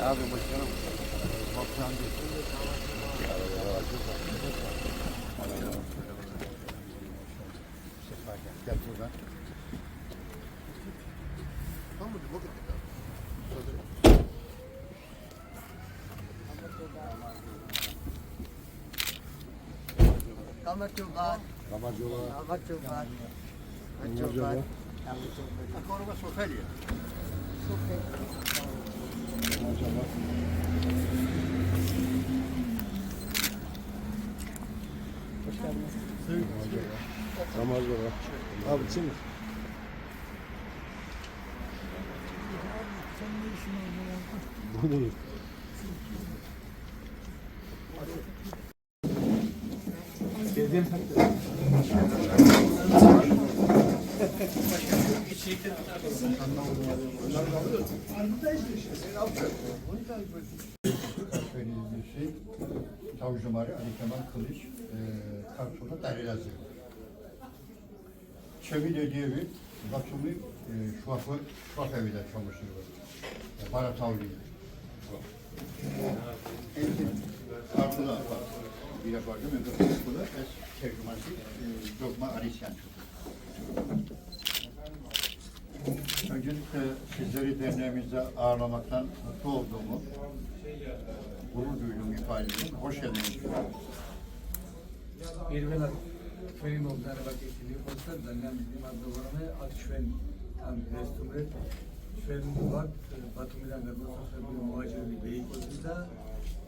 Abi başkanım. Değil. Sefa gel. Buradan. Tamam mı? Bakın. Kamat Jumat, Ramaz yola. Kamat Jumat, Ramaz yola. Ramaz yola. Abi kim? Bu değil. Tavus Numarı Ali Kemal Kılıç e, Kartal'da Darelazı. Çevir evi bakımı e, şuafı şuaf evinde çalışıyor. E, Para tavliği. Eğitim Kartal'da var. Bir yapardım. De bu da es tercüması e, Dogma Arisyan. Öncelikle sizleri derneğimizde ağırlamaktan mutlu olduğumu, gurur duyduğum ifadeyi. Hoş geldiniz. Bir Birbirine Feyyum oldular bak ettiği konser denen bizim adlarını atışven tam restoran şöyle bir bak Batumi'den de Batumi'den bir muhacir bir bey konusunda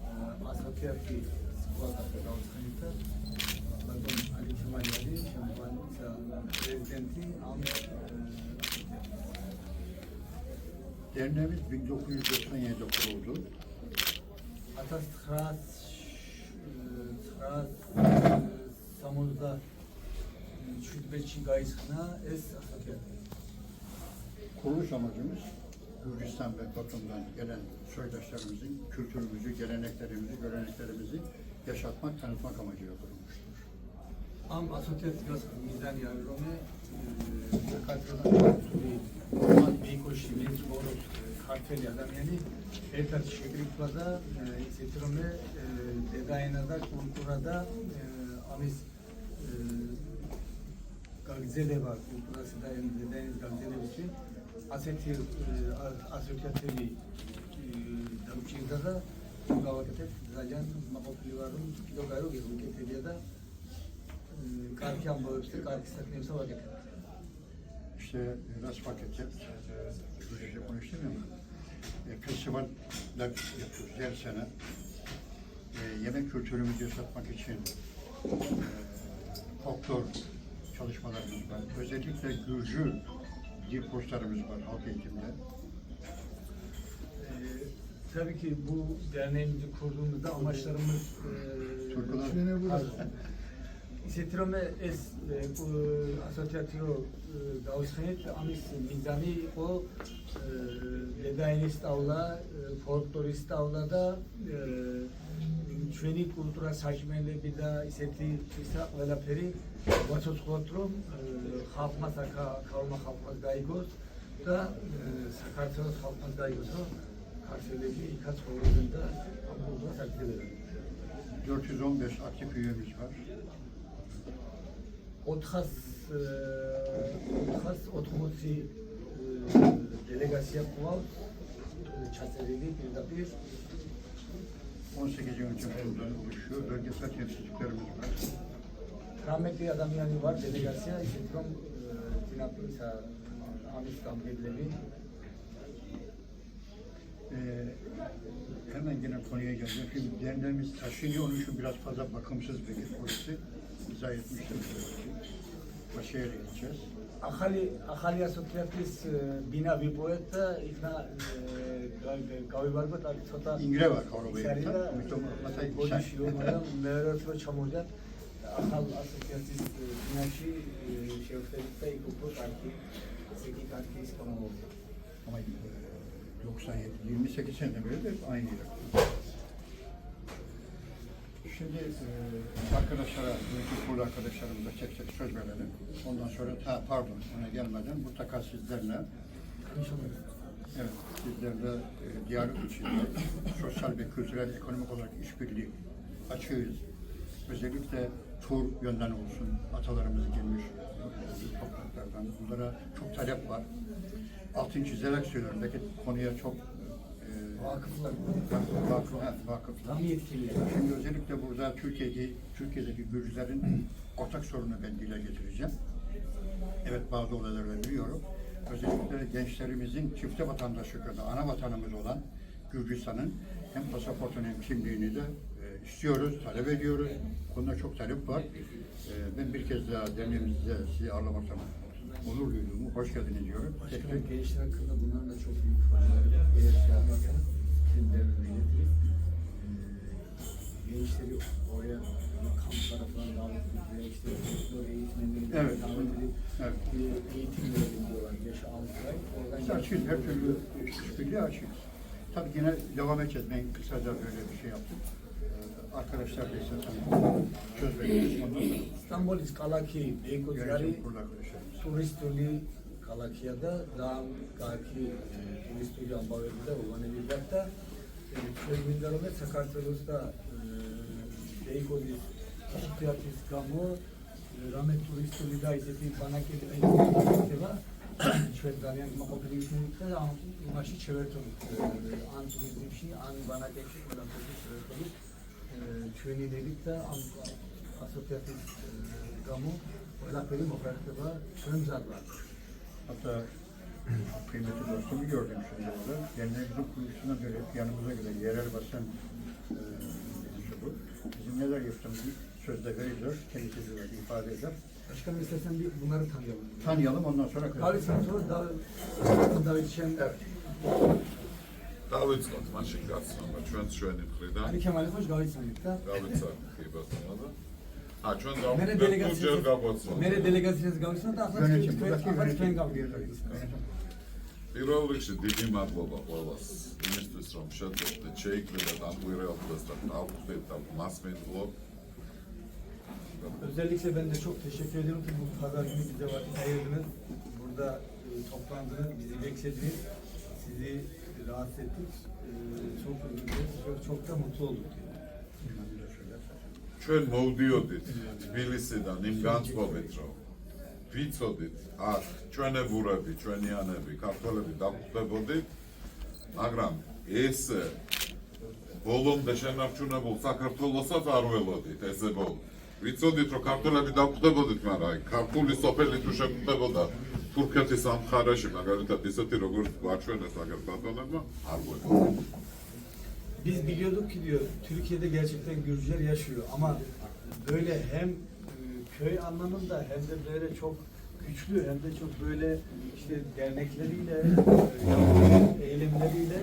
e, asatı yaptı. Sıkıntı kalsaydı. Bakın Ali Kemal Ali, Şampan'ın prezidenti Ahmet e, Derneğimiz 1997 kuruldu. Atas Tıras, Tıras, Samur'da Şüdbeçi Gayısına Es Akya. Kuruluş amacımız Gürcistan ve Batum'dan gelen soydaşlarımızın kültürümüzü, geleneklerimizi, göreneklerimizi yaşatmak, tanıtmak amacıyla kurulmuştur. Am asotet gaz mizan yavrome, katkıdan tutuluyor. Am beykoşi, metri boru tutuluyor. Antalya'dan yani Beytaş Şegrifa'da, e, İzzetürme, e, Dedayna'da, Kurkura'da, e, Amis e, Gagzeleva, Kurkurası da yani Dedayniz Gagzeleva için Asetir, e, Asokyatevi, e, Davukçı'da da Gavakete, Zajan, Mahoplivar'ın Kilogayrı Gezmuketeli'ye de Karkiyan Bağırıştı, Karkistak Nevsa Vakete. İşte Raç Vakete, Gürcisce konuştum ama e, festivaller yapıyoruz her sene. E, yemek kültürümüzü yaşatmak için e, folklor çalışmalarımız var. Özellikle Gürcü dil kurslarımız var halk eğitimde. Ee, tabii ki bu derneğimizi kurduğumuzda amaçlarımız e, Türküler. ისეთრომე ეს e, ასოციაციო დაუსხენეთ ამის მიზანი იყო e, დედაენის სწავლა, e, ფოლკლორის სწავლა და e, ჩვენი კულტურა საჭმელები და ისეთი ისა ყველაფერი ვაცოცხლოთ რომ e, ხალხმა საქა- ქალმა ხალხმა გაიგოს და e, საქართველოს ხალხმა გაიგოს რომ ქართველები იქაც ცხოვრობენ და ამ კულტურას აკეთებენ. 415 aktif üyemiz var. otras, otras, otros delegasyonlar çatırıydı bir de bir. 18. ülkemizden oluşuyor. Bölgesel temsilciliklerimiz var. Rahmetli adam yani var. Delegasyon, Jetron, Dinapisa, Amis Kabirleri. Ee, hemen yine konuya geleceğim. Şimdi derneğimiz taşınıyor. Onun için biraz fazla bakımsız bir polisi izah etmiştim. მაშერია ჩეს ახალი ახალი ასოციაციის ბინა ვიპოეთ იქნა გავიბარგოთ აქ ცოტა ინგრევა ხარობეითა ამიტომ მასა გოდიში რომ მეორე რო ჩამოვიდა ახალ ასოციაციის ბინაში შევხვდებით და იქ უფრო კარგი ისეთი კარგი ის გამოვიდა. ამაი 67 27 სენტემბერზე აიღე. Şimdi e, arkadaşlara, yönetim kurulu arkadaşlarımıza tek tek söz verelim. Ondan sonra, ha, pardon, ona gelmeden mutlaka sizlerle Evet, sizlerle e, diyalog içinde sosyal ve kültürel, ekonomik olarak işbirliği açığız. Özellikle tur yönden olsun, atalarımız gelmiş e, topraklardan. Bunlara çok talep var. Altın çizerek söylüyorum. Belki konuya çok Vakıflar. vakıflar. Yetkililer. Şimdi özellikle burada Türkiye'de, Türkiye'deki Gürcülerin ortak sorunu ben dile getireceğim. Evet bazı olayları biliyorum. Özellikle gençlerimizin çifte vatandaşlıkları, ana vatanımız olan Gürcistan'ın hem pasaportunu hem kimliğini de e, istiyoruz, talep ediyoruz. Konuda çok talep var. E, ben bir kez daha derneğimizde sizi ağırlamaktan onur duyduğumu, hoş geldiniz diyorum. Başkanım gençler hakkında bunların da çok büyük projeleri yaparsanız kendilerine iletirip eee, gençleri oraya kamplara falan davet edip işte doktor eğitmenlerini Evet. davet edip Evet. eee, eğitim verelim diyorlar. Yaş 6 ay. Oradan Biz açığız, her türlü işbirliği açığız. Tabii yine devam edeceğiz. Ben kısaca böyle bir şey yaptım. Arkadaşlar da istersen sonra İstanbul İskalaki Beykozları turistuli Kalakiya'da dağın kaki turistuli Ambave'de Uvane Bilbek'te Çözmündarı ve Sakartvelos'ta Beykoz Tiyatis Kamu Rahmet Turistuli da izleti bana Eva Çözdanyan Makopili'sinde maşı çevirtonu an turizmşi an bana geçti bana çevirtonu Çöni dedik de asosyatif kamu Ola benim oferteva çön zarlar. Hatta kıymetli dostumu gördüm şimdi orada. Derneğimizin kuruluşuna böyle hep yanımıza gelen yerel basın e, mensubu. Bizim neler yaptığımızı sözde verirler, kendisi de ifade eder. Başkanım istersen bir bunları tanıyalım. Tanıyalım ondan sonra David Santor, David Zot, manchen Gaston, aber schön, schön in Frieden. Ich habe mal gefragt, David Zot. David Zot, okay, was war das? Ha, şu anda Mere delegasyonu kapatsan. Mere delegasyonu kapatsan da aslında ben kabul ediyorum. Ir aurikščiai didimą Globalolas. Ministris Romšetas, tai čia įkvėpė tam buyruyordular startup, tai tam masmeyin. Özellikle ben de çok teşekkür ediyorum ki bu pazar günü bize vakit ayırdınız. Burada e, toplandınız, bizi beklediniz. Sizi rahatsız ettik. E, çok. Çok, çok da mutlu olduk. ჩვენ მოვდიოდით თბილისიდან იმ განწყობით რომ ვიცოდით აქ ჩვენებურები ჩვენიანები ქართველები დაგვხვდებოდით მაგრამ ეს ბოლომდე შენარჩუნებულ საქართველოსაც არ ველოდით ესე ბოლო ვიცოდით რომ ქართველები დაგვხვდებოდით მაგრამ აი ქართული სოფელი თუ შეგვხვდებოდა თურქეთის ამ მხარეში მაგალითად ისეთი როგორც გვაჩვენეს აგერ ბატონებმა არ ველოდით Biz biliyorduk ki diyor Türkiye'de gerçekten Gürcüler yaşıyor ama böyle hem e, köy anlamında hem de böyle çok güçlü hem de çok böyle işte dernekleriyle, e, eylemleriyle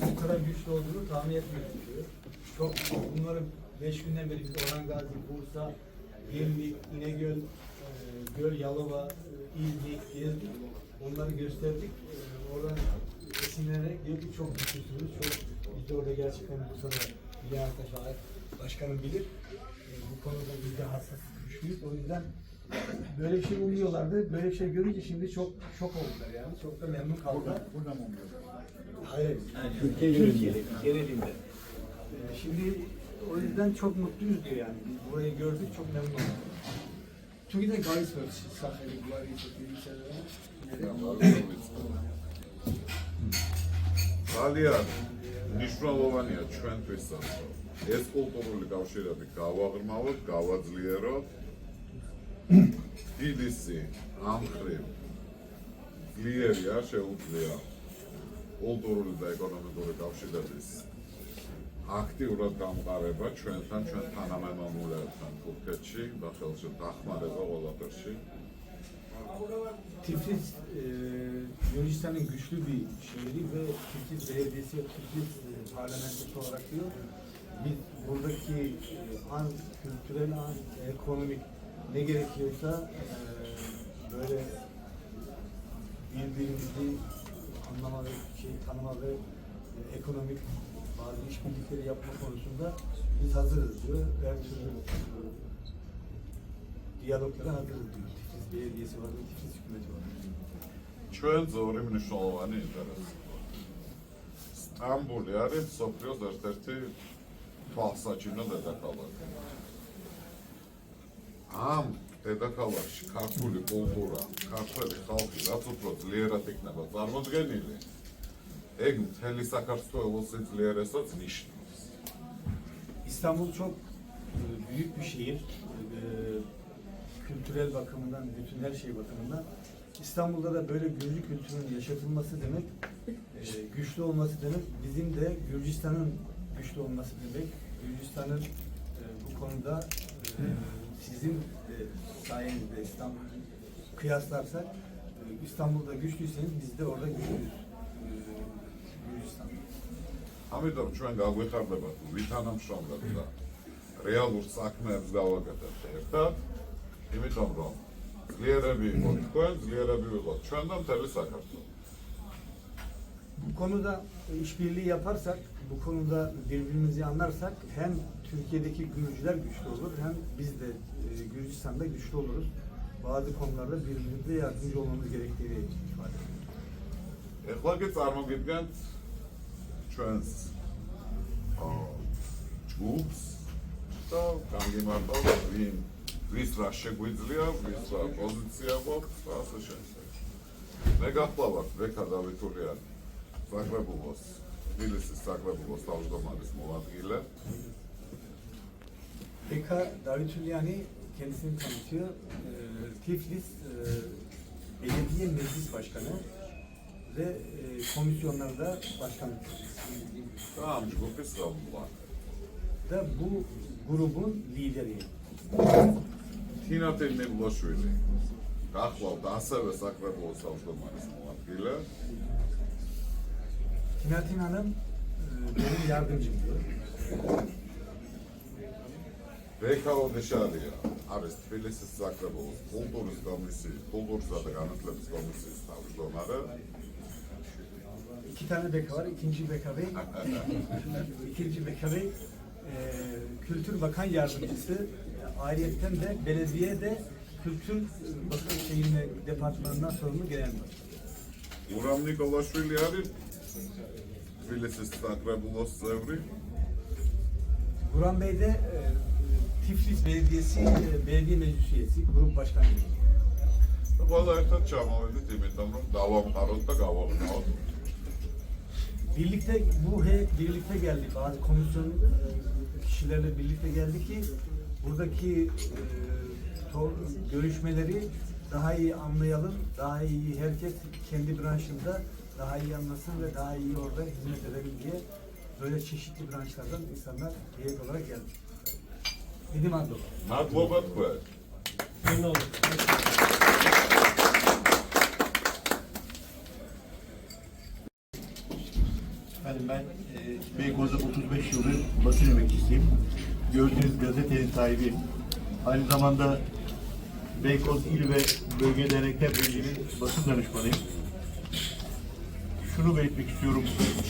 bu kadar güçlü olduğunu tahmin etmiyorduk diyor. Çok bunları beş günden beri biz Orhan Gazi, Bursa, Gemlik, İnegöl, e, Göl, Yalova, e, İznik, gezdik. Onları gösterdik. E, Oradan esinlenerek diyor ki çok güçlüsünüz, çok biz de orada gerçekten Bursa'da Bilal Taşağır Başkanım bilir. E, bu konuda biz de hassas güçlüyüz. O yüzden böyle bir şey umuyorlardı. Böyle bir şey görünce şimdi çok şok oldular yani. Çok da memnun kaldılar. Burada, burada mı oluyor? Hayır. Türkiye genelinde. genelinde. Ee, Şimdi o yüzden çok mutluyuz diyor yani. Biz burayı gördük çok memnun olduk. Türkiye'de gayet var. Sahili, Guari, ძალიან მნიშვნელოვანია ჩვენთვისაც ეს კულტურული კავშირები გავაღრმავოთ, გავაძლიეროთ. თბილისი ამ ხრივ ძლიერია, შეუძლია კულტურული და ეკონომიკური კავშირების აქტიურად გამყარება ჩვენთან, ჩვენ თანამემამულეებთან თურქეთში და ხელში დახმარება ყველაფერში. Tiflis e, Yunanistan'ın güçlü bir şehri ve Tiflis Belediyesi ve Tiflis e, parlamentosu olarak diyor. Biz buradaki e, an kültürel, an ekonomik ne gerekiyorsa e, böyle birbirimizi anlama ve şey tanıma ve e, ekonomik bazı işbirlikleri yapma konusunda biz hazırız diyor. Her türlü e, diyaloglara hazırız diyor. Tiflis Belediyesi var ve Tiflis hükümeti var. ჩვენს ორი მნიშვნელოვანი ინტერესი. ამ ბული არის სოფლიოს ერთ-ერთი თვალსაჩინო დედაქალაქი. ამ დედაქალაქში ქართული კულტურა, ქართველი ხალხი რაც უფრო ძლიერად იქნება წარმოდგენილი, ეგ მთელი საქართველოს სიძლიერესაც ნიშნავს. İstanbul çok e, büyük bir şehir. E, Kültürel bakımından, bütün her şey bakımından. İstanbul'da da böyle Gürcü kültürünün yaşatılması demek, e, güçlü olması demek, bizim de Gürcistan'ın güçlü olması demek. Gürcistan'ın e, bu konuda e, sizin de sayenizde İstanbul kıyaslarsak e, İstanbul'da güçlüyseniz biz de orada güçlüyüz. E, Gürcistan'da. ამიტომ ჩვენ გაგვეხარდებათ ვითანამშრომლებ და რეალურ საქმეებს გავაკეთებთ ერთად, იმიტომ რომ ძლიერები იყო თქვენ, ძლიერები ვიყოთ ჩვენ და მთელი საქართველო. Bu konuda işbirliği yaparsak, bu konuda birbirimizi anlarsak hem Türkiye'deki Gürcüler güçlü olur hem biz de e, Gürcistan'da güçlü oluruz. Bazı konularda birbirimize yardımcı olmamız gerektiğini ifade ediyor. ეხლა კი წარმოგიდგენთ ჩვენს ჯგუფს და გამგემართოთ ვინ ვის რა შეგვიძლია, ვის რა პოზიცია გვაქვს და ასე შემდეგ. მე გახლავართ ბექა დავითულიანი, საგრებულოს, თბილისის საგრებულოს თავმჯდომარის მოადგილე. Beka Davitulyani kendisini tanıtıyor. Tiflis Belediye Meclis Başkanı ve e, komisyonlarda başkan. Tamam, profesör oldular. Da bu grubun lideri. Тината им не влошујни. Каква даса ве саква во Салто Марисмова пиле? Tinatin Hanım e, benim yardımcımdı. Bekalo dışarıya. Ares Tbilisi Zagrebo, Kultur İslamisi, Kultur Zadaganet Lepskomisi İstanbul'ları İki tane beka var. İkinci beka bey, ikinci beka bey e, Kültür Bakan Yardımcısı. E, Ayrıyeten de belediye de Kültür e, Bakan şeyine departmanından sorumlu genel başkan. ურამ ნიკოლაშვილი არის თბილისის საგრებულოს წევრი. Burhan Bey de e, Tiflis Belediyesi e, Belediye Meclis Üyesi, grup başkanı. და ყველა ერთად ჩამოვედით იმიტომ რომ დავამყაროთ და გავაყნაოთ. birlikte bu he, birlikte geldik. Bazı komisyon e, kişilerle birlikte geldik ki buradaki e, görüşmeleri daha iyi anlayalım. Daha iyi herkes kendi branşında daha iyi anlasın ve daha iyi orada hizmet edelim diye böyle çeşitli branşlardan insanlar heyet olarak geldi. Dedim Anadolu. Matlop Akbar. Memnun oldum. Efendim ben e, Beykoz'da 35 yıldır basın emekçisiyim. Gördüğünüz gazetenin sahibiyim. Aynı zamanda Beykoz İl ve Bölge Dernekler Birliği'nin basın danışmanıyım. Şunu belirtmek istiyorum.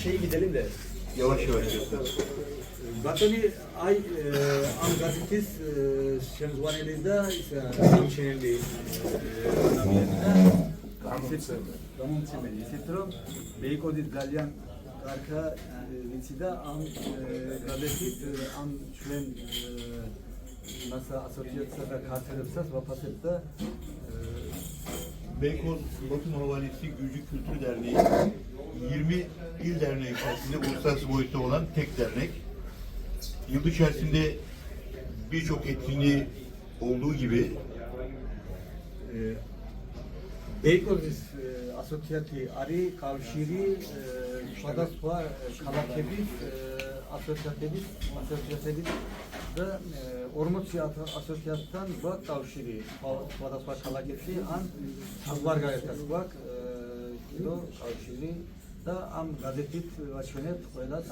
Şey gidelim de Yavaş yavaş. Vatani ay am gazetis şemzvanelizde hemşehrili Tamam çemeli. Setro Beykoz'da Dalyan arka vicida am gazetit am çlen nasıl asosiyasyon da katılıpsas vapasetta Beykoz Basın Havalesi Gürcü Kültür Derneği 20 il derneği içerisinde uluslararası boyutta olan tek dernek. Yıl içerisinde birçok etkinliği olduğu gibi e, Beykoz asosiyati ari kavşiri Padas var, Kalakebi, Asosyatelis, Asosyatelis ve Ormutsi Asosyastan bak tavşiri. Padas var, Kalakebi, an Azbar gazetesi bak, kilo tavşiri. Da am gazetit vaçonet koydat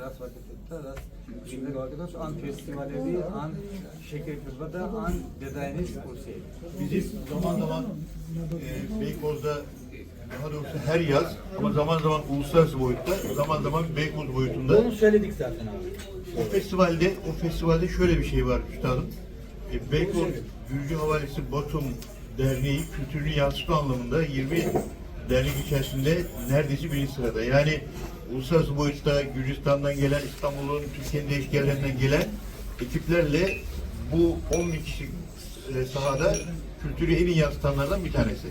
rast vakitette rast cimri vakitette an festivalevi an şeker kızvada an dedayeniz kursi. Bizim zaman zaman e, Beykoz'da daha doğrusu her yaz ama zaman zaman uluslararası boyutta, zaman zaman Beykoz boyutunda Bunu söyledik zaten abi. o festivalde o festivalde şöyle bir şey var üstadım. E, Beykoz Gürcü Havalesi Batum Derneği kültürünü yansıtma anlamında 20 dernek içerisinde neredeyse birinci sırada. Yani uluslararası boyutta Gürcistan'dan gelen, İstanbul'un, Türkiye'nin değişik yerlerinden gelen ekiplerle bu 10 bin kişi e, sahada kültürü en iyi yansıtanlardan bir tanesi.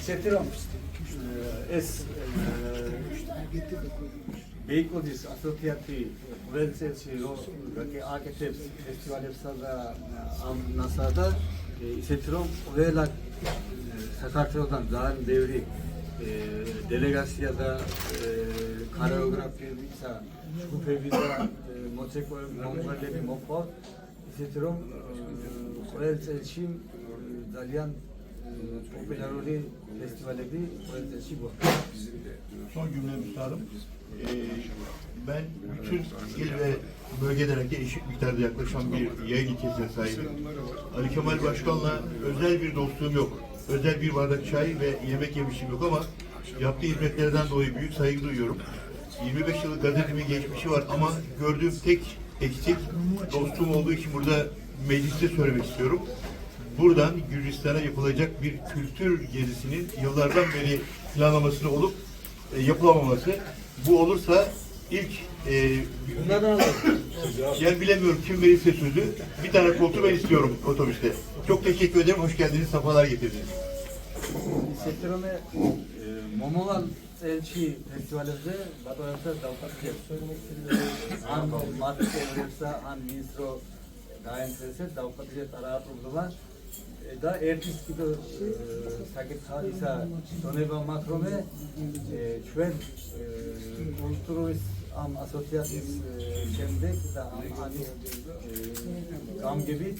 Hissettiram. Ee, es e, Beykozis asociati Velsesi Roki Aketeps Festival Efsada e, Nasada Hissettiram e, Vela Sakartvelo'dan Zalim Devri delegasyada koreografiysa şkupevida moceko momzalemi mopov ისეთ რომ ყველ წელში ძალიან çok zaruri festivale bir bu. Son cümle müsaadem. Ee, ben bütün il ve bölgelere eşit miktarda yaklaşan bir yayın ilkesine sahibim. Ali Kemal Başkan'la özel bir dostluğum yok. Özel bir bardak çay ve yemek yemişim yok ama yaptığı hizmetlerden dolayı büyük saygı duyuyorum. 25 yıllık gazetemin geçmişi var ama gördüğüm tek eksik dostum olduğu için burada mecliste söylemek istiyorum buradan Gürcistan'a yapılacak bir kültür gezisinin yıllardan beri planlamasını olup e, yapılamaması. Bu olursa ilk e, yani bilemiyorum kim verirse sözü bir tane koltuğu ben istiyorum otobüste. Çok teşekkür ederim. Hoş geldiniz. Safalar getirdiniz. Sektörüme Momolan elçi festivalinde Badoyasa Dalpatya An Matke Öğretsa An Ministro Dayan Sese Dalpatya Tarafı Bulvar და ერთის კიდე საკითხა ისა დონება მაქვს რომ ჩვენ კულტურის ამ ასოციაციის შემდეგ და ამ ამის გამგებით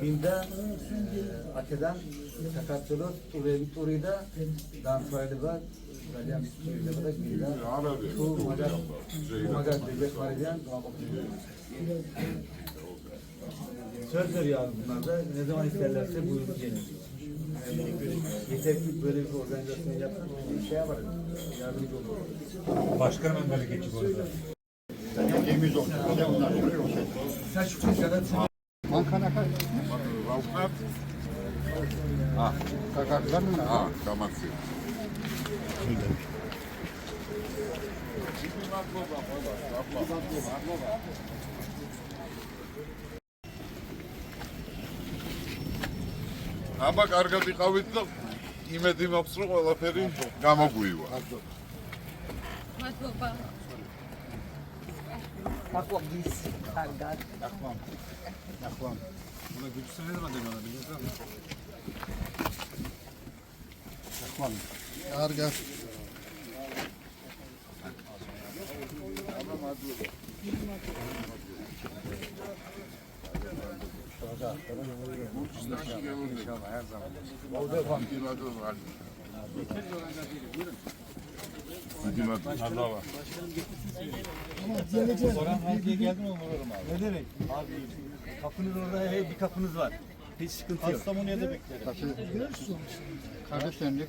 მინდა აქედან საქართველოს ტურენტური და დამშვენება ძალიან მისწრაფდება და გინდა არა არა თუ მაგას მაგას დაგეხმარებიან გამოყოფილი Söz veriyor bunlar da ne zaman isterlerse buyurun gelin. Yeter ki böyle bir organizasyon yapın, bir şey yaparız. Yardımcı oluruz. Başkanım önderlik geçip orada. Olsun. Yoksa. Sen şu çocuklara Ankara kaç? Raufnat? Kakaklar mı? Ah, Kamatsi. აბა კარგად იყავით და იმედი მაქვს რომ ყველაფერი გამოგვივა. მადლობა. დაყვაგის კარგად. დახვა. დახვა. უნდა გიწესრინა რა დებანა დახვა. კარგად. აბა მადლობა. Deniyorlar biliyorsun mu? Naklan. Karga. Orhan Halki'ye geldim ama uğrarım abi. Ne demek? Abi kapınız orada bir kapınız var. Hiç sıkıntı yok. Kastamonu'ya da beklerim. Kardeşlerini